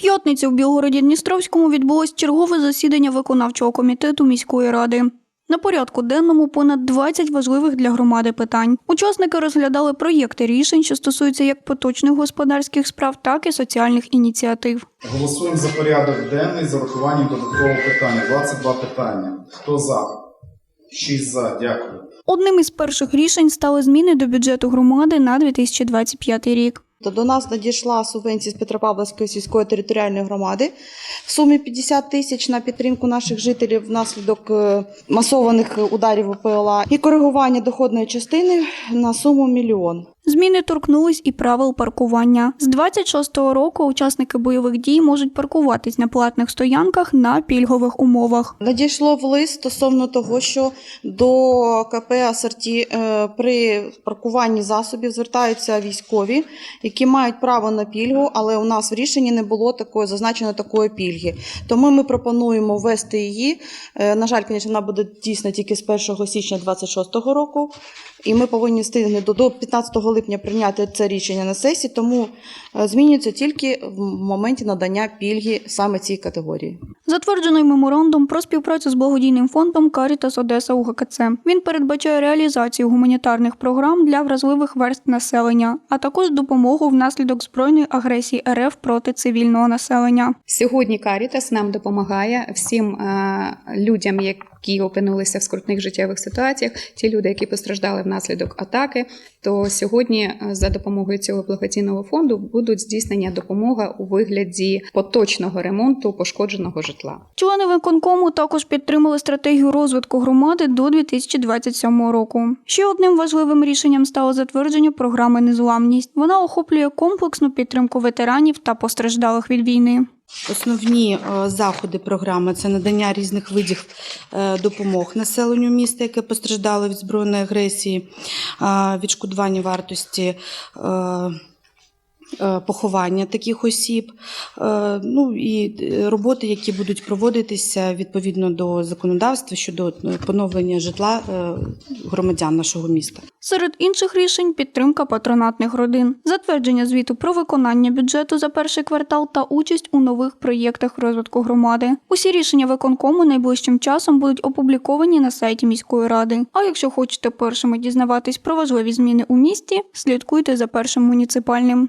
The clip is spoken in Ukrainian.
п'ятницю в Білгороді Дністровському відбулось чергове засідання виконавчого комітету міської ради. На порядку денному понад 20 важливих для громади питань. Учасники розглядали проєкти рішень, що стосуються як поточних господарських справ, так і соціальних ініціатив. Голосуємо за порядок денний з урахуванням додаткового питання. 22 питання. Хто за? 6 за. Дякую. Одним із перших рішень стали зміни до бюджету громади на 2025 рік. То до нас надійшла субвенція з Петропавловської сільської територіальної громади в сумі 50 тисяч на підтримку наших жителів внаслідок е, масованих ударів ПЛА і коригування доходної частини на суму мільйон. Зміни торкнулись і правил паркування. З 26-го року учасники бойових дій можуть паркуватись на платних стоянках на пільгових умовах. Надійшло в лист стосовно того, що до КП «Асорті» е, при паркуванні засобів звертаються військові, які мають право на пільгу, але у нас в рішенні не було такої зазначено такої пільги. Тому ми пропонуємо ввести її. Е, На жаль, звісно, вона буде дійсна тільки з 1 січня 2026 року. І ми повинні встигнути до- до 15 липня прийняти це рішення на сесії, тому е, змінюється тільки в моменті надання пільги саме цій категорії. Затверджений меморандум про співпрацю з благодійним фондом Карітас Одеса УГКЦ. Він передбачає реалізацію гуманітарних програм для вразливих верст населення, а також допомогу внаслідок збройної агресії РФ проти цивільного населення. Сьогодні Карітас нам допомагає всім е, людям, які опинилися в скрутних життєвих ситуаціях, ті люди, які постраждали внаслідок атаки. То сьогодні е, за допомогою цього благодійного фонду будуть здійснення допомога у вигляді поточного ремонту пошкодженого житла. Члени виконкому також підтримали стратегію розвитку громади до 2027 року. Ще одним важливим рішенням стало затвердження програми Незламність. Вона охоплює комплексну підтримку ветеранів та постраждалих від війни. Основні е, заходи програми це надання різних видів е, допомог населенню міста, яке постраждало від збройної агресії, е, відшкодування вартості. Е, Поховання таких осіб, е, ну і е, роботи, які будуть проводитися відповідно до законодавства щодо поновлення житла громадян нашого міста. Серед інших рішень підтримка патронатних родин, затвердження звіту про виконання бюджету за перший квартал та участь у нових проєктах розвитку громади. Усі рішення виконкому найближчим часом будуть опубліковані на сайті міської ради. А якщо хочете першими дізнаватись про важливі зміни у місті, слідкуйте за першим муніципальним.